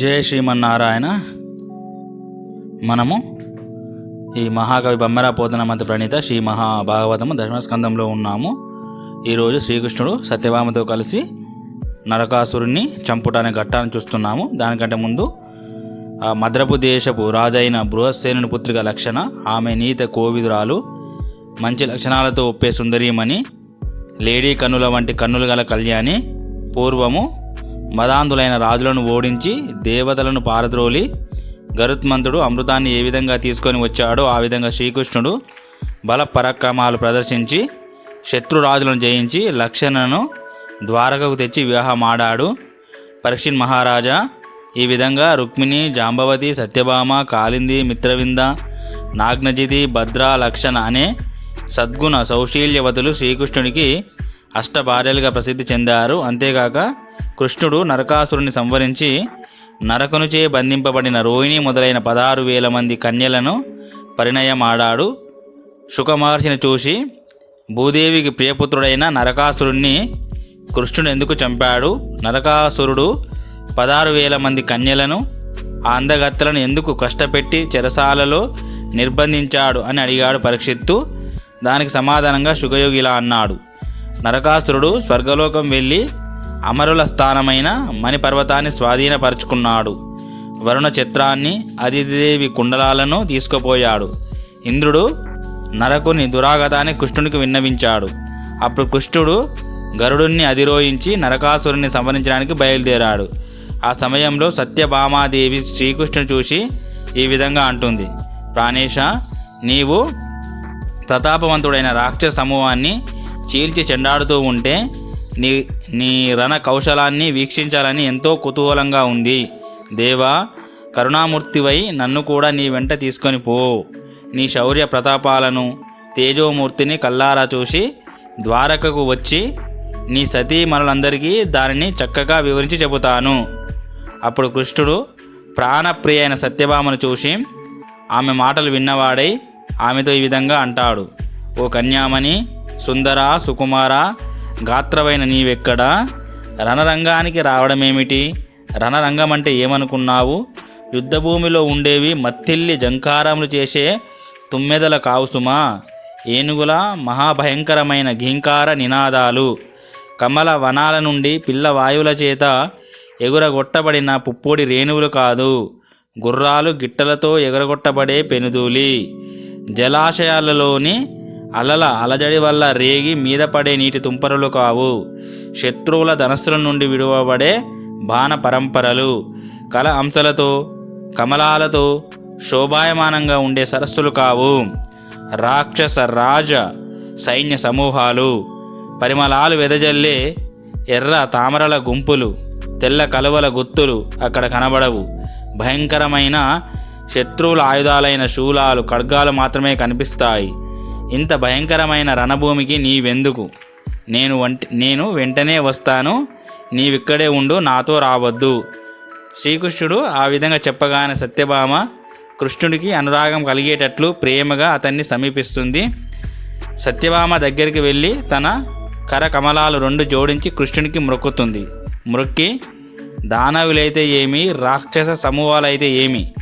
జయ శ్రీమన్నారాయణ. మనము ఈ మహాకవి బొమ్మరా పోతనమంత ప్రణీత శ్రీ మహాభాగవతము దశమస్కందంలో ఉన్నాము. ఈరోజు శ్రీకృష్ణుడు సత్యభామతో కలిసి నరకాసురుణ్ణి చంపుటానికి ఘట్టాన్ని చూస్తున్నాము. దానికంటే ముందు మద్రపు దేశపు రాజైన బృహస్సేనుని పుత్రిక లక్షణ ఆమె నీత కోవిదురాలు మంచి లక్షణాలతో ఒప్పే సుందరీమణి లేడీ కన్నుల వంటి కన్నులు గల కళ్యాణి పూర్వము మదాంధులైన రాజులను ఓడించి దేవతలను పారద్రోలి గరుత్మంతుడు అమృతాన్ని ఏ విధంగా తీసుకొని వచ్చాడో ఆ విధంగా శ్రీకృష్ణుడు బల పరాక్రమాలు ప్రదర్శించి శత్రురాజులను జయించి లక్షణను ద్వారకకు తెచ్చి వివాహమాడాడు. పరీక్షిన్ మహారాజా ఈ విధంగా రుక్మిణి జాంబవతి సత్యభామ కాలింది మిత్రవింద నాగ్నజితి భద్ర లక్షణ అనే సద్గుణ సౌశీల్యవతులు శ్రీకృష్ణునికి అష్ట భార్యలుగా ప్రసిద్ధి చెందారు. అంతేకాక కృష్ణుడు నరకాసురుని సంవరించి నరకనుచే బంధింపబడిన రోహిణి మొదలైన పదహారు వేల మంది కన్యలను పరిణయమాడాడు. శుకమహర్షిని చూసి భూదేవికి ప్రియపుత్రుడైన నరకాసురుణ్ణి కృష్ణుడు ఎందుకు చంపాడు? నరకాసురుడు పదహారు వేల మంది కన్యలను ఆ అందగత్తలను ఎందుకు కష్టపెట్టి చెరసాలలో నిర్బంధించాడు? అని అడిగాడు పరీక్షిత్తు. దానికి సమాధానంగా శుగయోగి ఇలా అన్నాడు. నరకాసురుడు స్వర్గలోకం వెళ్ళి అమరుల స్థానమైన మణిపర్వతాన్ని స్వాధీనపరుచుకున్నాడు. వరుణ చిత్రాన్ని అదితిదేవి కుండలాలను తీసుకుపోయాడు. ఇంద్రుడు నరకుని దురాగతాన్ని కృష్ణునికి విన్నవించాడు. అప్పుడు కృష్ణుడు గరుడుని అధిరోహించి నరకాసురుని సంహరించడానికి బయలుదేరాడు. ఆ సమయంలో సత్యభామాదేవి శ్రీకృష్ణుని చూసి ఈ విధంగా అంటుంది. ప్రాణేశ నీవు ప్రతాపవంతుడైన రాక్షస సమూహాన్ని చీల్చి చెండాడుతూ ఉంటే నీ నీ రణ కౌశలాన్ని వీక్షించాలని ఎంతో కుతూహలంగా ఉంది. దేవా కరుణామూర్తివై నన్ను కూడా నీ వెంట తీసుకొని పో. నీ శౌర్య ప్రతాపాలను తేజోమూర్తిని కల్లారా చూసి ద్వారకకు వచ్చి నీ సతీమణులందరికీ దానిని చక్కగా వివరించి చెబుతాను. అప్పుడు కృష్ణుడు ప్రాణప్రియ అయిన సత్యభామను చూసి ఆమె మాటలు విన్నవాడై ఆమెతో ఈ విధంగా అంటాడు. ఓ కన్యామణి సుందర సుకుమార గాత్రవైన నీవెక్కడా? రణరంగానికి రావడమేమిటి? రణరంగం అంటే ఏమనుకున్నావు? యుద్ధభూమిలో ఉండేవి మత్తిల్లి జంకారములు చేసే తుమ్మెదల కావుసుమా? ఏనుగుల మహాభయంకరమైన ఘీంకార నినాదాలు. కమల వనాల నుండి పిల్ల వాయువుల చేత ఎగురగొట్టబడిన పుప్పొడి రేణువులు కాదు. గుర్రాలు గిట్టలతో ఎగరగొట్టబడే పెనుదూలి. జలాశయాలలోని అలల అలజడి వల్ల రేగి మీద పడే నీటి తుంపరలు కావు. శత్రువుల ధనస్సుల నుండి విడువబడే బాణ పరంపరలు. కల అంశలతో కమలాలతో శోభాయమానంగా ఉండే సరస్సులు కావు. రాక్షస రాజ సైన్య సమూహాలు. పరిమళాలు వెదజల్లే ఎర్ర తామరల గుంపులు తెల్ల కలువల గుత్తులు అక్కడ కనబడవు. భయంకరమైన శత్రువుల ఆయుధాలైన శూలాలు ఖడ్గాలు మాత్రమే కనిపిస్తాయి. ఇంత భయంకరమైన రణభూమికి నీవెందుకు? నేను వంట నేను వెంటనే వస్తాను. నీవిక్కడే ఉండు నాతో రావద్దు. శ్రీకృష్ణుడు ఆ విధంగా చెప్పగానే సత్యభామ కృష్ణుడికి అనురాగం కలిగేటట్లు ప్రేమగా అతన్ని సమీపిస్తుంది. సత్యభామ దగ్గరికి వెళ్ళి తన కరకమలాలు రెండు జోడించి కృష్ణునికి మొక్కుతుంది. మొక్కి దానవులైతే ఏమి? రాక్షస సమూహాలైతే ఏమి?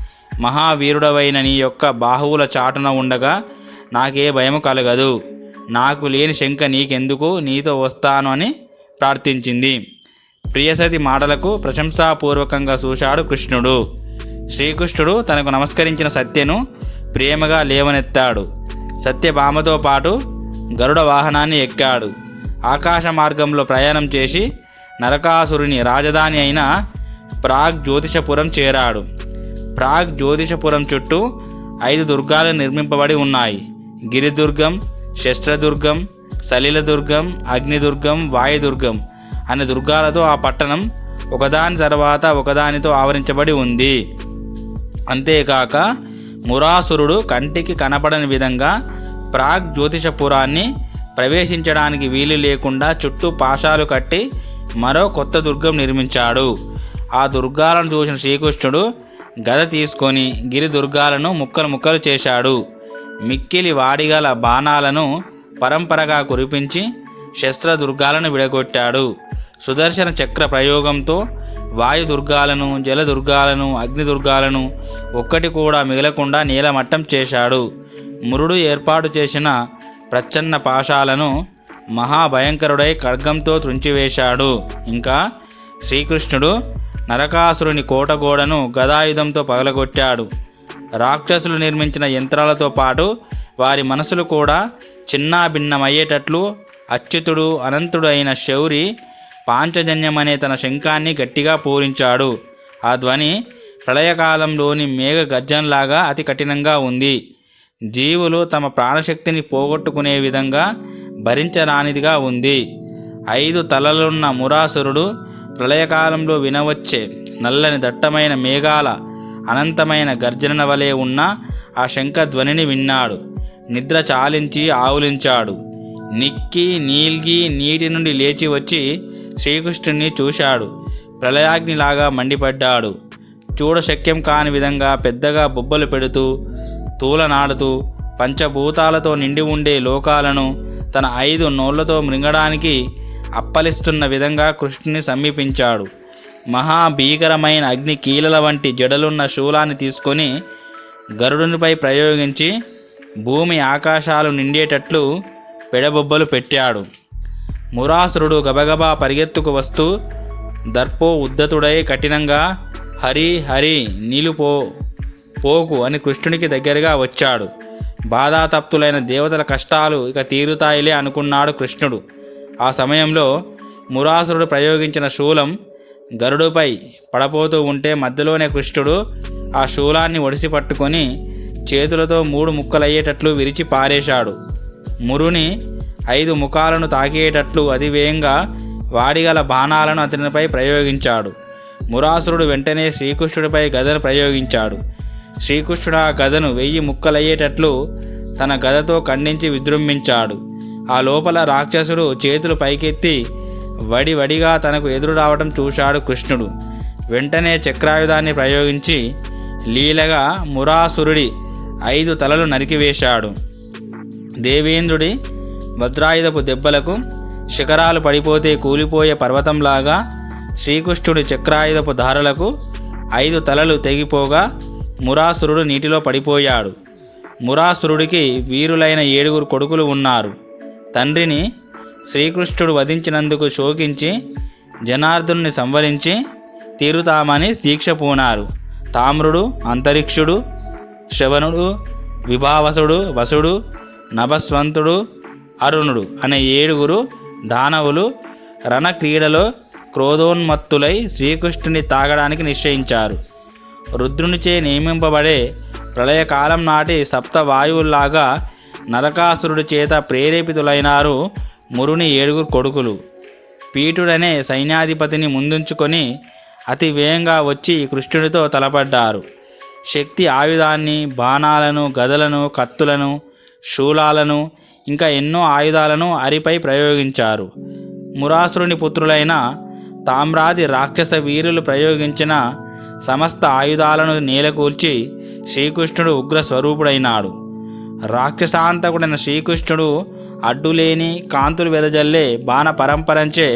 మహావీరుడవైన నీ యొక్క బాహువుల చాటున ఉండగా నాకే భయం కలగదు. నాకు లేని శంక నీకెందుకు? నీతో వస్తాను అని ప్రార్థించింది. ప్రియసతి మాటలకు ప్రశంసాపూర్వకంగా చూశాడు కృష్ణుడు. శ్రీకృష్ణుడు తనకు నమస్కరించిన సత్యను ప్రేమగా లేవనెత్తాడు. సత్యభామతో పాటు గరుడ వాహనాన్ని ఎక్కాడు. ఆకాశ మార్గంలో ప్రయాణం చేసి నరకాసురుని రాజధాని అయిన ప్రాగ్ జ్యోతిషపురం చేరాడు. ప్రాగ్ జ్యోతిషపురం చుట్టూ ఐదు దుర్గాలు నిర్మింపబడి ఉన్నాయి. గిరిదుర్గం శస్త్రదుర్గం సలిలదుర్గం అగ్నిదుర్గం వాయుదుర్గం అనే దుర్గాలతో ఆ పట్టణం ఒకదాని తర్వాత ఒకదానితో ఆవరించబడి ఉంది. అంతేకాక మురాసురుడు కంటికి కనపడని విధంగా ప్రాగ్ జ్యోతిషపురాన్ని ప్రవేశించడానికి వీలు లేకుండా చుట్టూ పాశాలు కట్టి మరో కొత్త దుర్గం నిర్మించాడు. ఆ దుర్గాలను చూసిన శ్రీకృష్ణుడు గద తీసుకొని గిరి దుర్గాలను ముక్కలు ముక్కలు చేశాడు. మిక్కిలి వాడిగల బాణాలను పరంపరగా కురిపించి శస్త్రదుర్గాలను విడగొట్టాడు. సుదర్శన చక్ర ప్రయోగంతో వాయుదుర్గాలను జలదుర్గాలను అగ్నిదుర్గాలను అగ్ని దుర్గాలను ఒక్కటి కూడా మిగలకుండా నీలమట్టం చేశాడు. మురుడు ఏర్పాటు చేసిన ప్రచ్ఛన్న పాశాలను మహాభయంకరుడై ఖడ్గంతో త్రుంచివేశాడు. ఇంకా శ్రీకృష్ణుడు నరకాసురుని కోటగోడను గదాయుధంతో పగలగొట్టాడు. రాక్షసులు నిర్మించిన యంత్రాలతో పాటు వారి మనసులు కూడా చిన్నాభిన్నమయ్యేటట్లు అచ్యుతుడు అనంతుడు అయిన శౌరి పాంచజన్యమనే తన శంఖాన్ని గట్టిగా పూరించాడు. ఆ ధ్వని ప్రళయకాలంలోని మేఘ గర్జనలాగా అతి కఠినంగా ఉంది. జీవులు తమ ప్రాణశక్తిని పోగొట్టుకునే విధంగా భరించరానిదిగా ఉంది. ఐదు తలలున్న మురాసురుడు ప్రళయకాలంలో వినవచ్చే నల్లని దట్టమైన మేఘాల అనంతమైన గర్జన వలె ఉన్న ఆ శంఖధ్వనిని విన్నాడు. నిద్ర చాలించి ఆవులించాడు. నిక్కి నీల్గి నీటి నుండి లేచి వచ్చి శ్రీకృష్ణుని చూశాడు. ప్రళయాగ్నిలాగా మండిపడ్డాడు. చూడశక్యం కాని విధంగా పెద్దగా బొబ్బలు పెడుతూ తూలనాడుతూ పంచభూతాలతో నిండి ఉండే లోకాలను తన ఐదు నోళ్ళతో మృంగడానికి అప్పలిస్తున్న విధంగా కృష్ణుని సమీపించాడు. మహాభీకరమైన అగ్ని కీలల వంటి జడలున్న శూలాన్ని తీసుకొని గరుడునిపై ప్రయోగించి భూమి ఆకాశాలు నిండేటట్లు పెడబొబ్బలు పెట్టాడు. మురాసురుడు గబగబా పరిగెత్తుకు వస్తూ దర్పో ఉద్దతుడై కఠినంగా హరి హరి నిలుపో పోకు అని కృష్ణునికి దగ్గరగా వచ్చాడు. బాధాతప్తులైన దేవతల కష్టాలు ఇక తీరుతాయిలే అనుకున్నాడు కృష్ణుడు. ఆ సమయంలో మురాసురుడు ప్రయోగించిన శూలం గరుడుపై పడపోతూ ఉంటే మధ్యలోనే కృష్ణుడు ఆ శూలాన్ని ఒడిసి పట్టుకొని చేతులతో మూడు ముక్కలయ్యేటట్లు విరిచి పారేశాడు. మురుని ఐదు ముఖాలను తాకేటట్లు అతివేగంగా వాడిగల బాణాలను అతనిపై ప్రయోగించాడు. మురాసురుడు వెంటనే శ్రీకృష్ణుడిపై గదను ప్రయోగించాడు. శ్రీకృష్ణుడు ఆ గదను వెయ్యి ముక్కలయ్యేటట్లు తన గదతో ఖండించి విజృంభించాడు. ఆ లోపల రాక్షసుడు చేతులు పైకెత్తి వడి వడిగా తనకు ఎదురు రావడం చూశాడు కృష్ణుడు. వెంటనే చక్రాయుధాన్ని ప్రయోగించి లీలగా మురాసురుడి ఐదు తలలు నరికివేశాడు. దేవేంద్రుడి వజ్రాయుధపు దెబ్బలకు శిఖరాలు పడిపోతే కూలిపోయే పర్వతంలాగా శ్రీకృష్ణుడి చక్రాయుధపు ధారలకు ఐదు తలలు తెగిపోగా మురాసురుడు నీటిలో పడిపోయాడు. మురాసురుడికి వీరులైన ఏడుగురు కొడుకులు ఉన్నారు. తండ్రిని శ్రీకృష్ణుడు వధించినందుకు శోకించి జనార్దుని సంవరించి తీరుతామని దీక్ష పూనారు. తామ్రుడు అంతరిక్షుడు శ్రవణుడు విభావసుడు వసుడు నభస్వంతుడు అరుణుడు అనే ఏడుగురు దానవులు రణక్రీడలో క్రోధోన్మత్తులై శ్రీకృష్ణుని తాగడానికి నిశ్చయించారు. రుద్రునిచే నియమింపబడే ప్రళయకాలం నాటి సప్త వాయువుల్లాగా నరకాసురుడి చేత ప్రేరేపితులైనారు మురుని ఏడుగురు కొడుకులు. పీఠుడనే సైన్యాధిపతిని ముందుంచుకొని అతి వేగంగా వచ్చి కృష్ణుడితో తలపడ్డారు. శక్తి ఆయుధాన్ని బాణాలను గదలను కత్తులను శూలాలను ఇంకా ఎన్నో ఆయుధాలను అరిపై ప్రయోగించారు. మురాసురుని పుత్రులైన తామ్రాది రాక్షస వీరులు ప్రయోగించిన సమస్త ఆయుధాలను నేలకూల్చి శ్రీకృష్ణుడు ఉగ్ర స్వరూపుడైనాడు. రాక్షసాంతకుడైన శ్రీకృష్ణుడు అడ్డులేని కాంతులు వెదజల్లే బాణ పరంపరంచే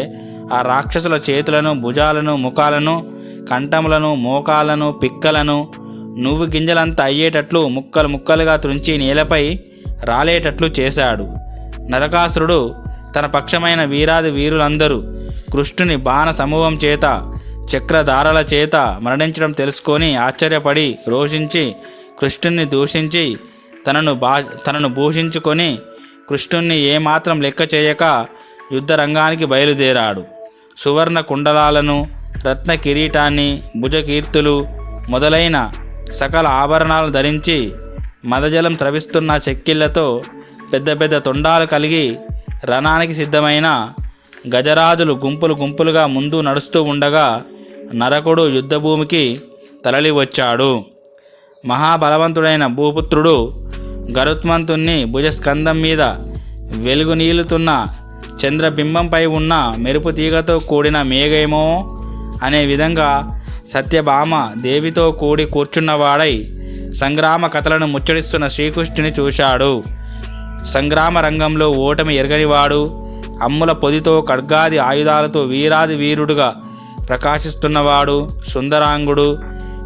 ఆ రాక్షసుల చేతులను భుజాలను ముఖాలను కంఠములను మోకాలను పిక్కలను నువ్వు గింజలంతా అయ్యేటట్లు ముక్కలు ముక్కలుగా త్రుంచి నేలపై రాలేటట్లు చేశాడు. నరకాసురుడు తన పక్షమైన వీరాది వీరులందరూ కృష్ణుని బాణ సమూహం చేత చక్రధారల చేత మరణించడం తెలుసుకొని ఆశ్చర్యపడి రోషించి కృష్ణుని దూషించి తనను బా తనను భూషించుకొని కృష్ణుణ్ణి ఏమాత్రం లెక్క చేయక యుద్ధరంగానికి బయలుదేరాడు. సువర్ణ కుండలాలను రత్న కిరీటాన్ని భుజకీర్తులు మొదలైన సకల ఆభరణాలు ధరించి మదజలం త్రవిస్తున్న చెక్కిళ్ళతో పెద్ద పెద్ద తొండాలు కలిగి రణానికి సిద్ధమైన గజరాజులు గుంపులు గుంపులుగా ముందు నడుస్తూ ఉండగా నరకుడు యుద్ధభూమికి తరలి వచ్చాడు మహాబలవంతుడైన భూపుత్రుడు గరుత్మంతుణ్ణి భుజస్కంధం మీద వెలుగు నీలుతున్న చంద్రబింబంపై ఉన్న మెరుపు తీగతో కూడిన మేఘేమో అనే విధంగా సత్యభామ దేవితో కూడి కూర్చున్నవాడై సంగ్రామ కథలను ముచ్చడిస్తున్న శ్రీకృష్ణుని చూశాడు. సంగ్రామ రంగంలో ఓటమి ఎరగనివాడు అమ్ముల పొదితో ఖడ్గాది ఆయుధాలతో వీరాది వీరుడుగా ప్రకాశిస్తున్నవాడు సుందరాంగుడు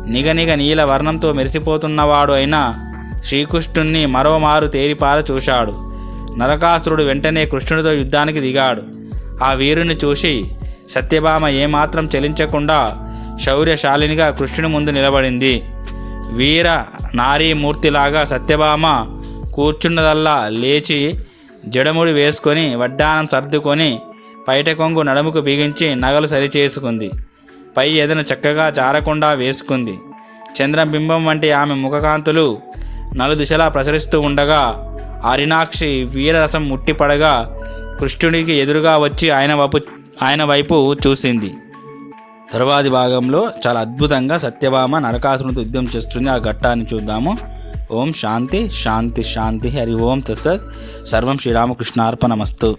నిగనిగ నీల వర్ణంతో మెరిసిపోతున్నవాడు అయినా శ్రీకృష్ణుణ్ణి మరోమారు తేరిపార చూశాడు. నరకాసురుడు వెంటనే కృష్ణుడితో యుద్ధానికి దిగాడు. ఆ వీరుని చూసి సత్యభామ ఏమాత్రం చలించకుండా శౌర్యశాలినిగా కృష్ణుని ముందు నిలబడింది. వీర నారీమూర్తిలాగా సత్యభామ కూర్చున్నదల్లా లేచి జడముడి వేసుకొని వడ్డానం సర్దుకొని పైట కొంగు నడుముకు బిగించి నగలు సరిచేసుకుంది. పై ఎదను చక్కగా జారకుండా వేసుకుంది. చంద్రబింబం వంటి ఆమె ముఖకాంతులు నలుదిశలా ప్రసరిస్తూ ఉండగా అరినాక్షి వీరరసం ముట్టిపడగా కృష్ణుడికి ఎదురుగా వచ్చి ఆయన వైపు ఆయన వైపు చూసింది. తరువాతి భాగంలో చాలా అద్భుతంగా సత్యభామ నరకాసురునితో యుద్ధం చేస్తుంది. ఆ ఘట్టాన్ని చూద్దాము. ఓం శాంతి శాంతి శాంతి హరి ఓం తత్సత్. సర్వం శ్రీరామకృష్ణార్పణమస్తు.